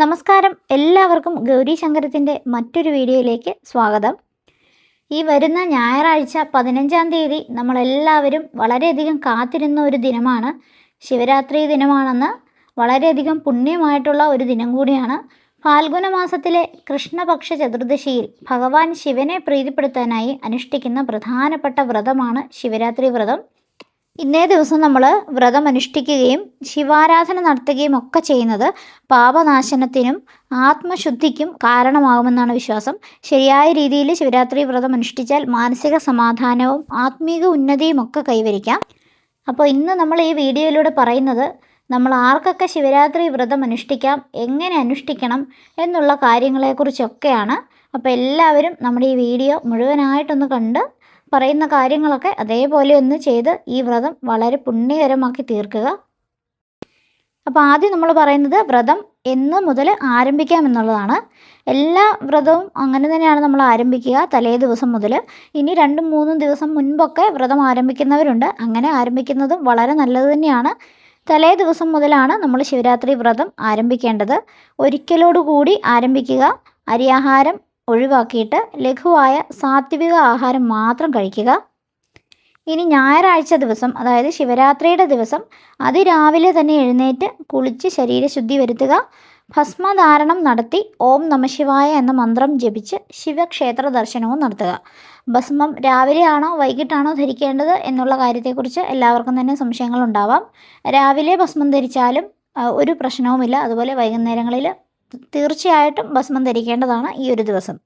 നമസ്കാരം. എല്ലാവർക്കും ഗൗരി ശങ്കരത്തിന്റെ മറ്റൊരു വീഡിയോയിലേക്ക് സ്വാഗതം. ഈ വരുന്ന ഞായറാഴ്ച പതിനഞ്ചാം തീയതി നമ്മളെല്ലാവരും വളരെയധികം കാത്തിരുന്ന ഒരു ദിനമാണ്. ശിവരാത്രി ദിനമാണെന്ന് വളരെയധികം പുണ്യമായിട്ടുള്ള ഒരു ദിനം കൂടിയാണ്. ഫാൽഗുന മാസത്തിലെ കൃഷ്ണപക്ഷ ചതുർദശിയിൽ ഭഗവാൻ ശിവനെ പ്രീതിപ്പെടുത്താനായി അനുഷ്ഠിക്കുന്ന പ്രധാനപ്പെട്ട വ്രതമാണ് ശിവരാത്രി വ്രതം. ഇന്നേ ദിവസം നമ്മൾ വ്രതം അനുഷ്ഠിക്കുകയും ശിവാരാധന നടത്തുകയും ഒക്കെ ചെയ്യുന്നത് പാപനാശനത്തിനും ആത്മശുദ്ധിക്കും കാരണമാകുമെന്നാണ് വിശ്വാസം. ശരിയായ രീതിയിൽ ശിവരാത്രി വ്രതം അനുഷ്ഠിച്ചാൽ മാനസിക സമാധാനവും ആത്മീക ഉന്നതിയും ഒക്കെ കൈവരിക്കാം. അപ്പോൾ ഇന്ന് നമ്മൾ ഈ വീഡിയോയിലൂടെ പറയുന്നത് നമ്മൾ ആർക്കൊക്കെ ശിവരാത്രി വ്രതം അനുഷ്ഠിക്കാം എങ്ങനെ അനുഷ്ഠിക്കണം എന്നുള്ള കാര്യങ്ങളെക്കുറിച്ചൊക്കെയാണ്. അപ്പോൾ എല്ലാവരും നമ്മുടെ ഈ വീഡിയോ മുഴുവനായിട്ടൊന്ന് കണ്ട് പറയുന്ന കാര്യങ്ങളൊക്കെ അതേപോലെ ഒന്ന് ചെയ്ത് ഈ വ്രതം വളരെ പുണ്യകരമാക്കി തീർക്കുക. അപ്പോൾ ആദ്യം നമ്മൾ പറയുന്നത് വ്രതം എന്ന് മുതൽ ആരംഭിക്കാം എന്നുള്ളതാണ്. എല്ലാ വ്രതവും അങ്ങനെ തന്നെയാണ് നമ്മൾ ആരംഭിക്കുക തലേ ദിവസം മുതൽ. ഇനി രണ്ടും മൂന്നും ദിവസം മുൻപൊക്കെ വ്രതം ആരംഭിക്കുന്നവരുണ്ട്. അങ്ങനെ ആരംഭിക്കുന്നതും വളരെ നല്ലത് തന്നെയാണ്. തലേ ദിവസം മുതലാണ് നമ്മൾ ശിവരാത്രി വ്രതം ആരംഭിക്കേണ്ടത്. ഒരിക്കലോടുകൂടി ആരംഭിക്കുക. അരിയാഹാരം ഒഴിവാക്കിയിട്ട് ലഘുവായ സാത്വിക ആഹാരം മാത്രം കഴിക്കുക. ഇനി ഞായറാഴ്ച ദിവസം അതായത് ശിവരാത്രിയുടെ ദിവസം അതിരാവിലെ തന്നെ എഴുന്നേറ്റ് കുളിച്ച് ശരീരശുദ്ധി വരുത്തുക. ഭസ്മധാരണം നടത്തി ഓം നമശിവായ എന്ന മന്ത്രം ജപിച്ച് ശിവക്ഷേത്ര ദർശനവും നടത്തുക. ഭസ്മം രാവിലെയാണോ വൈകിട്ടാണോ ധരിക്കേണ്ടത് എന്നുള്ള കാര്യത്തെക്കുറിച്ച് എല്ലാവർക്കും തന്നെ സംശയങ്ങളുണ്ടാവാം. രാവിലെ ഭസ്മം ധരിച്ചാലും ഒരു പ്രശ്നവുമില്ല. അതുപോലെ വൈകുന്നേരങ്ങളിൽ തീർച്ചയായിട്ടും ഭസ്മം ധരിക്കേണ്ടതാണ് ഈ ഒരു ദിവസം.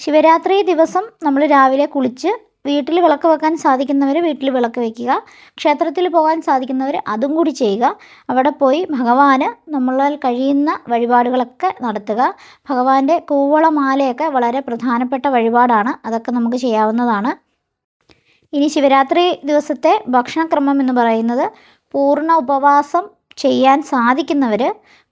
ശിവരാത്രി ദിവസം നമ്മൾ രാവിലെ കുളിച്ച് വീട്ടിൽ വിളക്ക് വെക്കാൻ സാധിക്കുന്നവർ വീട്ടിൽ വിളക്ക് വെക്കുക ക്ഷേത്രത്തിൽ പോകാൻ സാധിക്കുന്നവർ അതും കൂടി ചെയ്യുക അവിടെ പോയി ഭഗവാന് നമ്മളാൽ കഴിയുന്ന വഴിപാടുകളൊക്കെ നടത്തുക. ഭഗവാന്റെ കൂവളമാലയൊക്കെ വളരെ പ്രധാനപ്പെട്ട വഴിപാടാണ് അതൊക്കെ നമുക്ക് ചെയ്യാവുന്നതാണ്. ഇനി ശിവരാത്രി ദിവസത്തെ ഭക്ഷണക്രമം എന്ന് പറയുന്നത് പൂർണ ഉപവാസം ചെയ്യാൻ സാധിക്കുന്നവർ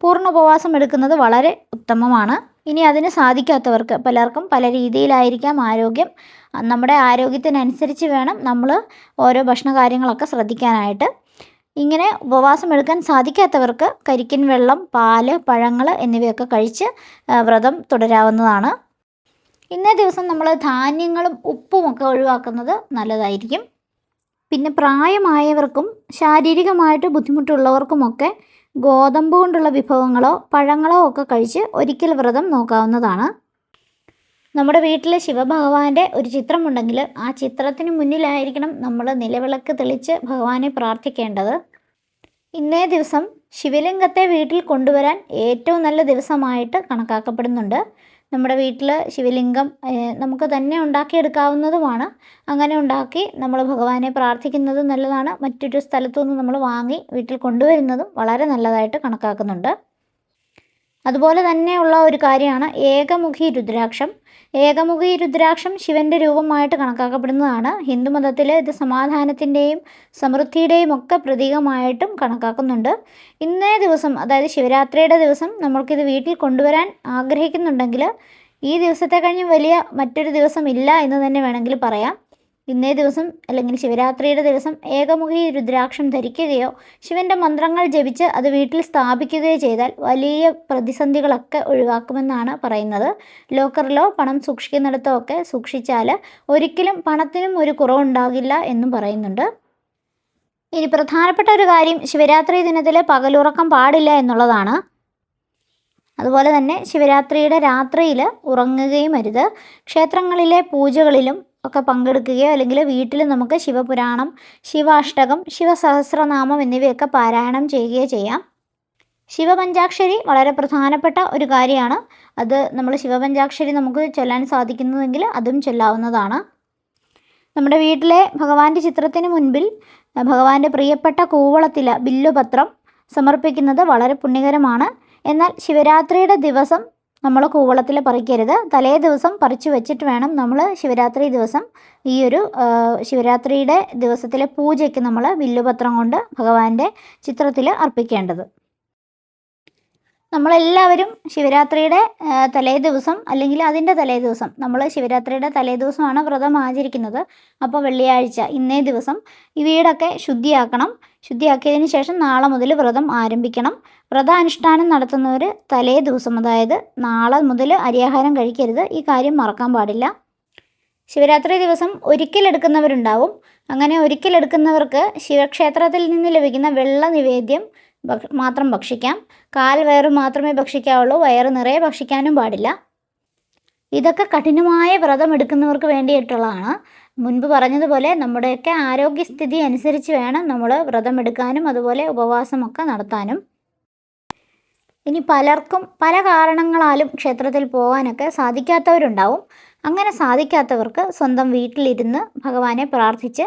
പൂർണ ഉപവാസം എടുക്കുന്നത് വളരെ ഉത്തമമാണ്. ഇനി അതിന് സാധിക്കാത്തവർക്ക് പലർക്കും പല രീതിയിലായിരിക്കാം ആരോഗ്യം. നമ്മുടെ ആരോഗ്യത്തിനനുസരിച്ച് വേണം നമ്മൾ ഓരോ ഭക്ഷണ കാര്യങ്ങളൊക്കെ ശ്രദ്ധിക്കാനായിട്ട്. ഇങ്ങനെ ഉപവാസം എടുക്കാൻ സാധിക്കാത്തവർക്ക് കരിക്കിൻ വെള്ളം പാൽ പഴങ്ങൾ എന്നിവയൊക്കെ കഴിച്ച് വ്രതം തുടരാവുന്നതാണ്. ഇന്നേ ദിവസം നമ്മൾ ധാന്യങ്ങളും ഉപ്പുമൊക്കെ ഒഴിവാക്കുന്നത് നല്ലതായിരിക്കും. പിന്നെ പ്രായമായവർക്കും ശാരീരികമായിട്ട് ബുദ്ധിമുട്ടുള്ളവർക്കുമൊക്കെ ഗോതമ്പ് കൊണ്ടുള്ള വിഭവങ്ങളോ പഴങ്ങളോ ഒക്കെ കഴിച്ച് ഒരിക്കൽ വ്രതം നോക്കാവുന്നതാണ്. നമ്മുടെ വീട്ടിൽ ശിവഭഗവാന്റെ ഒരു ചിത്രമുണ്ടെങ്കിൽ ആ ചിത്രത്തിന് മുന്നിലായിരിക്കണം നമ്മൾ നിലവിളക്ക് തെളിച്ച് ഭഗവാനെ പ്രാർത്ഥിക്കേണ്ടത്. ഇന്നേ ദിവസം ശിവലിംഗത്തെ വീട്ടിൽ കൊണ്ടുവരാൻ ഏറ്റവും നല്ല ദിവസമായിട്ട് കണക്കാക്കപ്പെടുന്നുണ്ട്. നമ്മുടെ വീട്ടിൽ ശിവലിംഗം നമുക്ക് തന്നെ ഉണ്ടാക്കിയെടുക്കാവുന്നതുമാണ്. അങ്ങനെ ഉണ്ടാക്കി നമ്മൾ ഭഗവാനെ പ്രാർത്ഥിക്കുന്നത് നല്ലതാണ്. മറ്റൊരു സ്ഥലത്തു നിന്ന് നമ്മൾ വാങ്ങി വീട്ടിൽ കൊണ്ടുവരുന്നതും വളരെ നല്ലതായിട്ട് കണക്കാക്കുന്നുണ്ട്. അതുപോലെ തന്നെയുള്ള ഒരു കാര്യമാണ് ഏകമുഖി രുദ്രാക്ഷം. ഏകമുഖി രുദ്രാക്ഷം ശിവന്റെ രൂപമായിട്ട് കണക്കാക്കപ്പെടുന്നതാണ്. ഹിന്ദുമതത്തിൽ ഇത് സമാധാനത്തിന്റെയും സമൃദ്ധിയുടെയും ഒക്കെ പ്രതീകമായിട്ടും കണക്കാക്കുന്നുണ്ട്. ഇന്നേ ദിവസം അതായത് ശിവരാത്രിയുടെ ദിവസം നമ്മൾക്കിത് വീട്ടിൽ കൊണ്ടുവരാൻ ആഗ്രഹിക്കുന്നുണ്ടെങ്കിൽ ഈ ദിവസത്തെ കഴിഞ്ഞ് വലിയ മറ്റൊരു ദിവസം ഇല്ല എന്ന് തന്നെ വേണമെങ്കിൽ പറയാം. ഇന്നേ ദിവസം അല്ലെങ്കിൽ ശിവരാത്രിയുടെ ദിവസം ഏകമുഖി രുദ്രാക്ഷം ധരിക്കുകയോ ശിവന്റെ മന്ത്രങ്ങൾ ജപിച്ച് അത് വീട്ടിൽ സ്ഥാപിക്കുകയോ ചെയ്താൽ വലിയ പ്രതിസന്ധികളൊക്കെ ഒഴിവാക്കുമെന്നാണ് പറയുന്നത്. ലോക്കറിലോ പണം സൂക്ഷിക്കുന്നിടത്തോ ഒക്കെ സൂക്ഷിച്ചാൽ ഒരിക്കലും പണത്തിനും ഒരു കുറവുണ്ടാകില്ല എന്നും പറയുന്നുണ്ട്. ഇനി പ്രധാനപ്പെട്ട ഒരു കാര്യം ശിവരാത്രി ദിനത്തിൽ പകലുറക്കം പാടില്ല എന്നുള്ളതാണ്. അതുപോലെ തന്നെ ശിവരാത്രിയുടെ രാത്രിയിൽ ഉറങ്ങുകയും അരുത്. ക്ഷേത്രങ്ങളിലെ പൂജകളിലും ഒക്കെ പങ്കെടുക്കുകയോ അല്ലെങ്കിൽ വീട്ടിൽ നമുക്ക് ശിവപുരാണം ശിവാഷ്ടകം ശിവസഹസ്രനാമം എന്നിവയൊക്കെ പാരായണം ചെയ്യുകയോ ചെയ്യാം. ശിവപഞ്ചാക്ഷരി വളരെ പ്രധാനപ്പെട്ട ഒരു കാര്യമാണ്. അത് നമ്മൾ ശിവപഞ്ചാക്ഷരി നമുക്ക് ചൊല്ലാൻ സാധിക്കുന്നതെങ്കിൽ അതും ചൊല്ലാവുന്നതാണ്. നമ്മുടെ വീട്ടിലെ ഭഗവാന്റെ ചിത്രത്തിന് മുൻപിൽ ഭഗവാന്റെ പ്രിയപ്പെട്ട കൂവളത്തില ബില്ലുപത്രം സമർപ്പിക്കുന്നത് വളരെ പുണ്യകരമാണ്. എന്നാൽ ശിവരാത്രിയുടെ ദിവസം നമ്മൾ കൂവളത്തിൽ പറിക്കരുത്. തലേ ദിവസം പറിച്ചു വെച്ചിട്ട് വേണം നമ്മൾ ശിവരാത്രി ദിവസം ഈ ഒരു ശിവരാത്രിയുടെ ദിവസത്തിലെ പൂജയ്ക്ക് നമ്മൾ വില്ലുപത്രം കൊണ്ട് ഭഗവാന്റെ ചിത്രത്തിൽ അർപ്പിക്കേണ്ടത്. നമ്മളെല്ലാവരും ശിവരാത്രിയുടെ തലേ ദിവസം അല്ലെങ്കിൽ അതിന്റെ തലേ ദിവസം നമ്മൾ ശിവരാത്രിയുടെ തലേ ദിവസമാണ് വ്രതം ആചരിക്കുന്നത്. അപ്പോൾ വെള്ളിയാഴ്ച ഇന്നേ ദിവസം ഈ വീടൊക്കെ ശുദ്ധിയാക്കണം. ശുദ്ധിയാക്കിയതിന് ശേഷം നാളെ മുതൽ വ്രതം ആരംഭിക്കണം. വ്രതാനുഷ്ഠാനം നടത്തുന്നവർ തലേ ദിവസം അതായത് നാളെ മുതൽ അരിയാഹാരം കഴിക്കരുത്. ഈ കാര്യം മറക്കാൻ പാടില്ല. ശിവരാത്രി ദിവസം ഒരിക്കലെടുക്കുന്നവരുണ്ടാവും. അങ്ങനെ ഒരിക്കലെടുക്കുന്നവർക്ക് ശിവക്ഷേത്രത്തിൽ നിന്ന് ലഭിക്കുന്ന വെള്ള നിവേദ്യം മാത്രം ഭക്ഷിക്കാം. കാൽ വയറ് മാത്രമേ ഭക്ഷിക്കാവുള്ളൂ. വയറ് നിറയെ ഭക്ഷിക്കാനും പാടില്ല. ഇതൊക്കെ കഠിനമായ വ്രതം എടുക്കുന്നവർക്ക് വേണ്ടിയിട്ടുള്ളതാണ്. മുൻപ് പറഞ്ഞതുപോലെ നമ്മുടെയൊക്കെ ആരോഗ്യസ്ഥിതി അനുസരിച്ച് വേണം നമ്മൾ വ്രതം എടുക്കാനും അതുപോലെ ഉപവാസമൊക്കെ നടത്താനും. ഇനി പലർക്കും പല കാരണങ്ങളാലും ക്ഷേത്രത്തിൽ പോകാനൊക്കെ സാധിക്കാത്തവരുണ്ടാവും. അങ്ങനെ സാധിക്കാത്തവർക്ക് സ്വന്തം വീട്ടിലിരുന്ന് ഭഗവാനെ പ്രാർത്ഥിച്ച്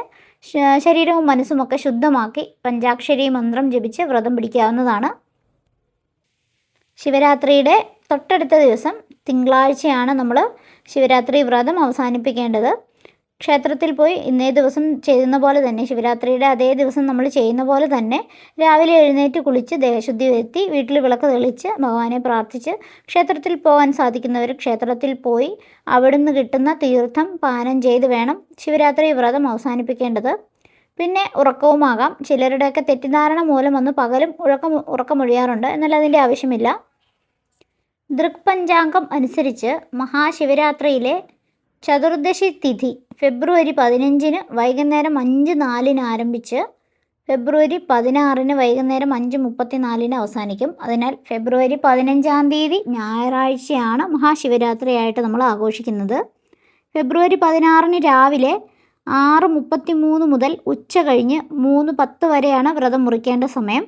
ശരീരവും മനസ്സുമൊക്കെ ശുദ്ധമാക്കി പഞ്ചാക്ഷരി മന്ത്രം ജപിച്ച് വ്രതം പിടിക്കാവുന്നതാണ്. ശിവരാത്രിയുടെ തൊട്ടടുത്ത ദിവസം തിങ്കളാഴ്ചയാണ് നമ്മൾ ശിവരാത്രി വ്രതം അവസാനിപ്പിക്കേണ്ടത്. ക്ഷേത്രത്തിൽ പോയി ഇന്നേ ദിവസം ചെയ്യുന്ന പോലെ തന്നെ ശിവരാത്രിയുടെ അതേ ദിവസം നമ്മൾ ചെയ്യുന്ന പോലെ തന്നെ രാവിലെ എഴുന്നേറ്റ് കുളിച്ച് ദേഹശുദ്ധി വരുത്തി വീട്ടിൽ വിളക്ക് തെളിച്ച് ഭഗവാനെ പ്രാർത്ഥിച്ച് ക്ഷേത്രത്തിൽ പോകാൻ സാധിക്കുന്നവർ ക്ഷേത്രത്തിൽ പോയി അവിടുന്ന് കിട്ടുന്ന തീർത്ഥം പാനം ചെയ്ത് വേണം ശിവരാത്രി വ്രതം അവസാനിപ്പിക്കേണ്ടത്. പിന്നെ ഉറക്കവുമാകാം. ചിലരുടെയൊക്കെ തെറ്റിദ്ധാരണ മൂലം വന്ന് പകലും ഉറക്കം ഉറക്കമൊഴിയാറുണ്ട്. എന്നാൽ അതിന്റെ ആവശ്യമില്ല. ദൃക്പഞ്ചാംഗം അനുസരിച്ച് മഹാശിവരാത്രിയിലെ ചതുർദശി തിഥി ഫെബ്രുവരി പതിനഞ്ചിന് വൈകുന്നേരം അഞ്ച് നാലിന് ആരംഭിച്ച് ഫെബ്രുവരി പതിനാറിന് വൈകുന്നേരം അഞ്ച് മുപ്പത്തിനാലിന് അവസാനിക്കും. അതിനാൽ ഫെബ്രുവരി പതിനഞ്ചാം തീയതി ഞായറാഴ്ചയാണ് മഹാശിവരാത്രിയായിട്ട് നമ്മൾ ആഘോഷിക്കുന്നത്. ഫെബ്രുവരി പതിനാറിന് രാവിലെ ആറ് മുപ്പത്തി മൂന്ന് മുതൽ ഉച്ച കഴിഞ്ഞ് മൂന്ന് പത്ത് വരെയാണ് വ്രതം മുറിക്കേണ്ട സമയം.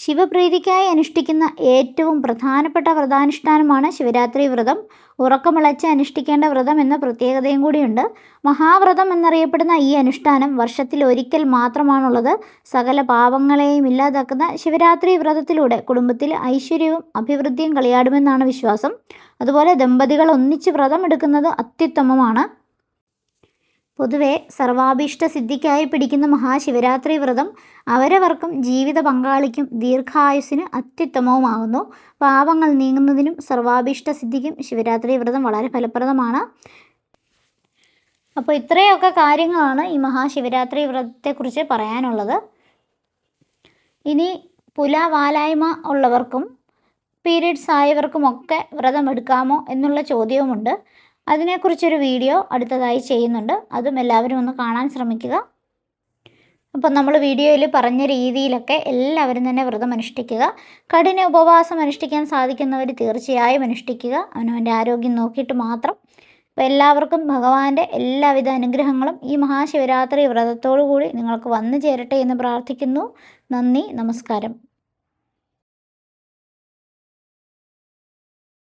ശിവപ്രീതിക്കായി അനുഷ്ഠിക്കുന്ന ഏറ്റവും പ്രധാനപ്പെട്ട വ്രതാനുഷ്ഠാനമാണ് ശിവരാത്രി വ്രതം. ഉറക്കമിളച്ച് അനുഷ്ഠിക്കേണ്ട വ്രതം എന്ന പ്രത്യേകതയും കൂടിയുണ്ട്. മഹാവ്രതം എന്നറിയപ്പെടുന്ന ഈ അനുഷ്ഠാനം വർഷത്തിൽ ഒരിക്കൽ മാത്രമാണുള്ളത്. സകല പാപങ്ങളെയും ഇല്ലാതാക്കുന്ന ശിവരാത്രി വ്രതത്തിലൂടെ കുടുംബത്തിൽ ഐശ്വര്യവും അഭിവൃദ്ധിയും കളിയാടുമെന്നാണ് വിശ്വാസം. അതുപോലെ ദമ്പതികൾ ഒന്നിച്ച് വ്രതം എടുക്കുന്നത് അത്യുത്തമമാണ്. പൊതുവെ സർവാഭീഷ്ട സിദ്ധിക്കായി പിടിക്കുന്ന മഹാശിവരാത്രി വ്രതം അവരവർക്കും ജീവിത പങ്കാളിക്കും ദീർഘായുസിന് അത്യുത്തമവുമാകുന്നു. പാപങ്ങൾ നീങ്ങുന്നതിനും സർവാഭീഷ്ട സിദ്ധിക്കും ശിവരാത്രി വ്രതം വളരെ ഫലപ്രദമാണ്. അപ്പോൾ ഇത്രയൊക്കെ കാര്യങ്ങളാണ് ഈ മഹാശിവരാത്രി വ്രതത്തെക്കുറിച്ച് പറയാനുള്ളത്. ഇനി പുലവാലായ്മ ഉള്ളവർക്കും പീരീഡ്സ് ആയവർക്കുമൊക്കെ വ്രതം എടുക്കാമോ എന്നുള്ള ചോദ്യവുമുണ്ട്. അതിനെക്കുറിച്ചൊരു വീഡിയോ അടുത്തതായി ചെയ്യുന്നുണ്ട്. അതും എല്ലാവരും ഒന്ന് കാണാൻ ശ്രമിക്കുക. അപ്പം നമ്മൾ വീഡിയോയിൽ പറഞ്ഞ രീതിയിലൊക്കെ എല്ലാവരും തന്നെ വ്രതം അനുഷ്ഠിക്കുക. കഠിന ഉപവാസം അനുഷ്ഠിക്കാൻ സാധിക്കുന്നവർ തീർച്ചയായും അനുഷ്ഠിക്കുക. അവനവന്റെ ആരോഗ്യം നോക്കിയിട്ട് മാത്രം. അപ്പോൾ എല്ലാവർക്കും ഭഗവാന്റെ എല്ലാവിധ അനുഗ്രഹങ്ങളും ഈ മഹാശിവരാത്രി വ്രതത്തോടു കൂടി നിങ്ങൾക്ക് വന്നു ചേരട്ടെ എന്ന് പ്രാർത്ഥിക്കുന്നു. നന്ദി നമസ്കാരം.